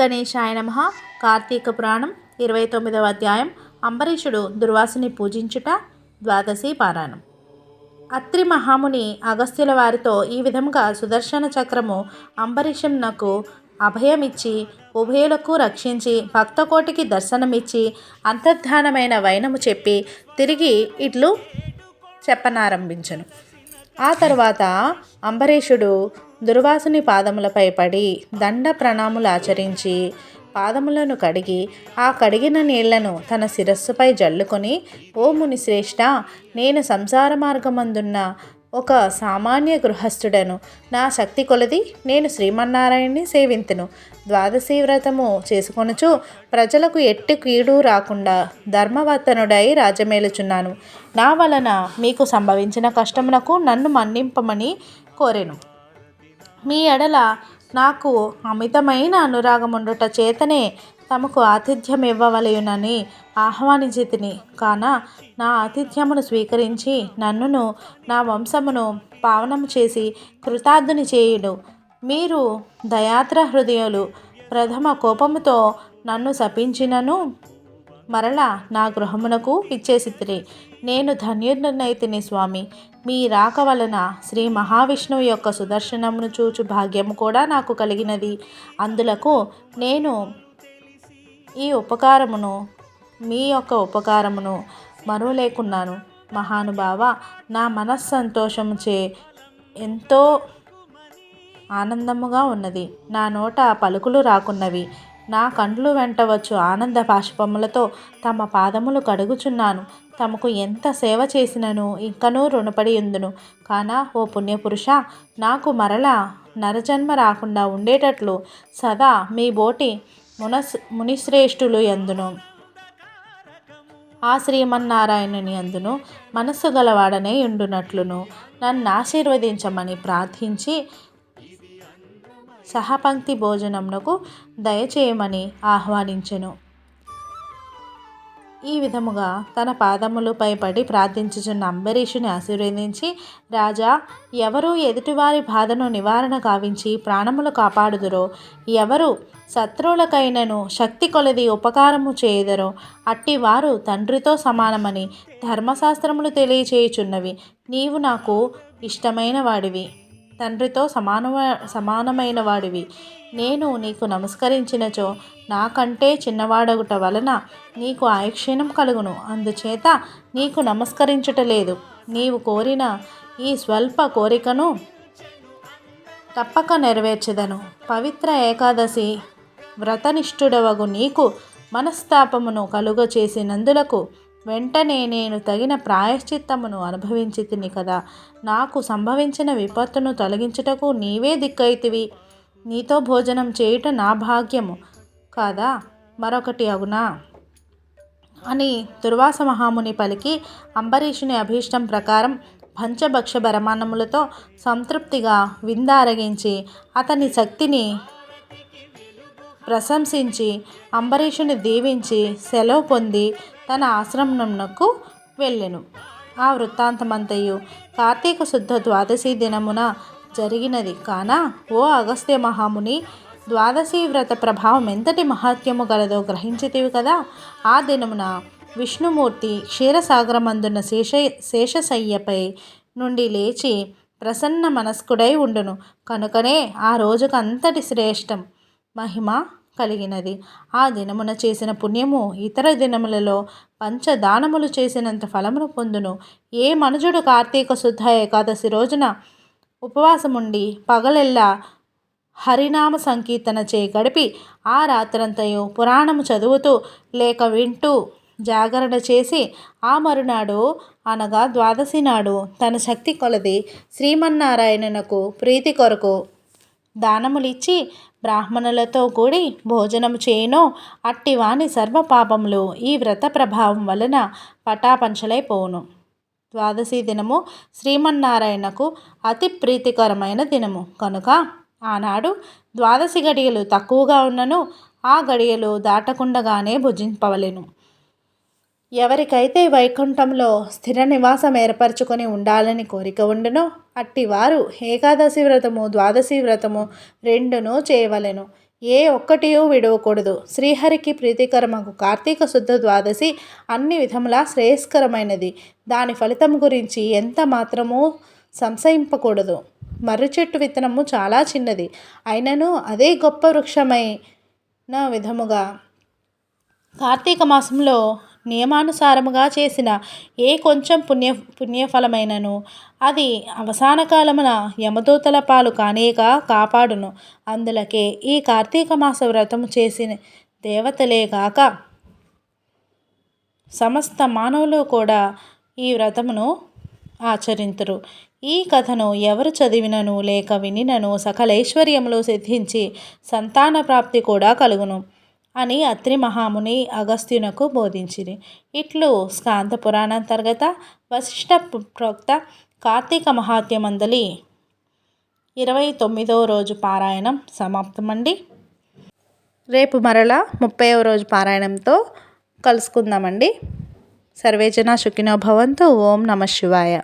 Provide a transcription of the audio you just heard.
గణేశాయ నమ. కార్తీక పురాణం ఇరవై తొమ్మిదవ అధ్యాయం. అంబరీషుడు దుర్వాసుని పూజించుట ద్వాదశి పారాయణం. అత్రి మహాముని అగస్త్యుల వారితో ఈ విధంగా సుదర్శన చక్రము అంబరీషంనకు అభయమిచ్చి ఉభయులకు రక్షించి భక్తకోటికి దర్శనమిచ్చి అంతర్ధానమైన వైనము చెప్పి తిరిగి ఇట్లు చెప్పనారంభించను. ఆ తర్వాత అంబరీషుడు దుర్వాసుని పాదములపై పడి దండ ప్రణాములు ఆచరించి పాదములను కడిగి ఆ కడిగిన నీళ్ళను తన శిరస్సుపై జల్లుకొని ఓ ముని శ్రేష్ఠ నేను సంసార మార్గమందున్న ఒక సామాన్య గృహస్థుడను. నా శక్తి కొలది నేను శ్రీమన్నారాయణ్ణి సేవింతును. ద్వాదశి వ్రతము చేసుకొనుచు ప్రజలకు ఎట్టి కీడు రాకుండా ధర్మవర్తనుడై రాజ్యమేలుచున్నాను. నా వలన మీకు సంభవించిన కష్టమునకు నన్ను మన్నింపమని కోరెను. మీ ఎడల నాకు అమితమైన అనురాగం ఉండుట చేతనే తమకు ఆతిథ్యం ఇవ్వవలయునని ఆహ్వానించితిని. కాన నా ఆతిథ్యమును స్వీకరించి నన్నును నా వంశమును పావనము చేసి కృతార్థుని చేయుడు. మీరు దయాత్ర హృదయులు ప్రథమ కోపముతో నన్ను శపించినను? మరలా నా గృహమునకు ఇచ్చేసితిరి నేను ధన్యునైతిని స్వామి. మీ రాక వలన శ్రీ మహావిష్ణువు యొక్క సుదర్శనమును చూచు భాగ్యము కూడా నాకు కలిగినది. అందులకు నేను ఈ ఉపకారమును మీ యొక్క ఉపకారమును మరువలేకున్నాను. మహానుభావ నా మనస్సంతోషముచే ఎంతో ఆనందముగా ఉన్నది. నా నోట పలుకులు రాకున్నవి. నా కండ్లు వెంట వచ్చు ఆనంద బాష్పములతో తమ పాదములు కడుగుచున్నాను. తమకు ఎంత సేవ చేసినను ఇంకనూ రుణపడి ఉందును. కాన ఓ పుణ్యపురుష నాకు మరలా నరజన్మ రాకుండా ఉండేటట్లు సదా మీ బోటి మునస్ మునిశ్రేష్ఠులు ఎందును. ఆ శ్రీమన్నారాయణుని అందును మనస్సు గలవాడనే ఉండునట్లును. నన్ను ఆశీర్వదించమని ప్రార్థించి సహపంక్తి భోజనమునకు దయచేయమని ఆహ్వానించెను. ఈ విధముగా తన పాదములపై పడి ప్రార్థించుచున్న అంబరీషుని ఆశీర్వదించి రాజా ఎవరు ఎదుటివారి బాధను నివారణ కావించి ప్రాణములు కాపాడుదురో ఎవరు శత్రువులకైనను శక్తి కొలది ఉపకారము చేయదరో అట్టివారు తండ్రితో సమానమని ధర్మశాస్త్రములు తెలియచేయుచున్నవి. నీవు నాకు ఇష్టమైన వాడివి. తండ్రితో సమాన సమానమైన వాడివి నేను నీకు నమస్కరించినచో నాకంటే చిన్నవాడగుట వలన నీకు ఆయక్షీణం కలుగును. అందుచేత నీకు నమస్కరించుటలేదు నీవు కోరిన ఈ స్వల్ప కోరికను తప్పక నెరవేర్చెదను. పవిత్ర ఏకాదశి వ్రతనిష్ఠుడవగు నీకు మనస్తాపమును కలుగ చేసినందులకు వెంటనే నేను తగిన ప్రాయశ్చిత్తమును అనుభవించి తిని కదా. నాకు సంభవించిన విపత్తును తొలగించుటకు నీవే దిక్కైతివి నీతో భోజనం చేయుట నా భాగ్యము కాదా? మరొకటి అవునా? అని దుర్వాస మహాముని పలికి అంబరీషుని అభీష్టం ప్రకారం పంచభక్ష బరమానములతో సంతృప్తిగా విందారగించి అతని శక్తిని ప్రశంసించి అంబరీషుని దీవించి సెలవు పొంది తన ఆశ్రమమునకు వెళ్ళెను. ఆ వృత్తాంతమంతయు కార్తీక శుద్ధ ద్వాదశి దినమున జరిగినది. కాన ఓ అగస్త్య మహాముని ద్వాదశి వ్రత ప్రభావం ఎంతటి మహాత్యము గలదో గ్రహించితివి కదా. ఆ దినమున విష్ణుమూర్తి క్షీరసాగరమందున్న శేష శేషశయ్యపై నుండి లేచి ప్రసన్న మనస్కుడై ఉండును. కనుకనే ఆ రోజుకు అంతటి శ్రేష్టం. మహిమ కలిగినది. ఆ దినమున చేసిన పుణ్యము ఇతర దినములలో పంచదానములు చేసినంత ఫలమును పొందును. ఏ మనుజుడు కార్తీక శుద్ధ ఏకాదశి రోజున ఉపవాసముండి పగలెల్లా హరినామ సంకీర్తన చే గడిపి ఆ రాత్రంతయు పురాణము చదువుతూ లేక వింటూ జాగరణ చేసి ఆ మరునాడు అనగా ద్వాదశి నాడు తన శక్తి కొలది శ్రీమన్నారాయణునకు ప్రీతి కొరకు దానములిచ్చి బ్రాహ్మణులతో కూడి భోజనము చేయను. అట్టివాని సర్వపాపములు ఈ వ్రత ప్రభావం వలన పటాపంచలైపోవును ద్వాదశి దినము శ్రీమన్నారాయణకు అతి ప్రీతికరమైన దినము. కనుక ఆనాడు ద్వాదశి గడియలు తక్కువగా ఉన్నను ఆ గడియలు దాటకుండగానే భుజింపవలెను. ఎవరికైతే వైకుంఠంలో స్థిర నివాసం ఏర్పరచుకొని ఉండాలని కోరిక ఉండునో అట్టివారు ఏకాదశి వ్రతము ద్వాదశి వ్రతము రెండును చేయవలెను. ఏ ఒక్కటి విడవకూడదు. శ్రీహరికి ప్రీతికరమకు కార్తీక శుద్ధ ద్వాదశి అన్ని విధములా శ్రేయస్కరమైనది. దాని ఫలితం గురించి ఎంత మాత్రమూ సంశయింపకూడదు. మర్రి చెట్టు విత్తనము చాలా చిన్నది. అయినను అదే గొప్ప వృక్షమైన విధముగా కార్తీక మాసంలో నియమానుసారముగా చేసిన ఏ కొంచెం పుణ్య పుణ్యఫలమైనను అది అవసాన కాలమున యమదూతల పాలు కానేక కాపాడును. అందులకే ఈ కార్తీక మాస వ్రతము చేసిన దేవతలే కాక సమస్త మానవులు కూడా ఈ వ్రతమును ఆచరింతురు. ఈ కథను ఎవరు చదివినను లేక వినినను సకలైశ్వర్యములు సిద్ధించి సంతాన ప్రాప్తి కూడా కలుగును. అని అత్రి మహాముని అగస్త్యునకు బోధించిరి. ఇట్లు స్కాంత పురాణాంతర్గత వశిష్ఠ ప్రోక్త కార్తీక మహాత్యమందలి ఇరవై తొమ్మిదవ రోజు పారాయణం సమాప్తమండి. రేపు మరలా ముప్పైవ రోజు పారాయణంతో కలుసుకుందామండి. సర్వేజన సుఖినో భవంతు. ఓం నమ శివాయ.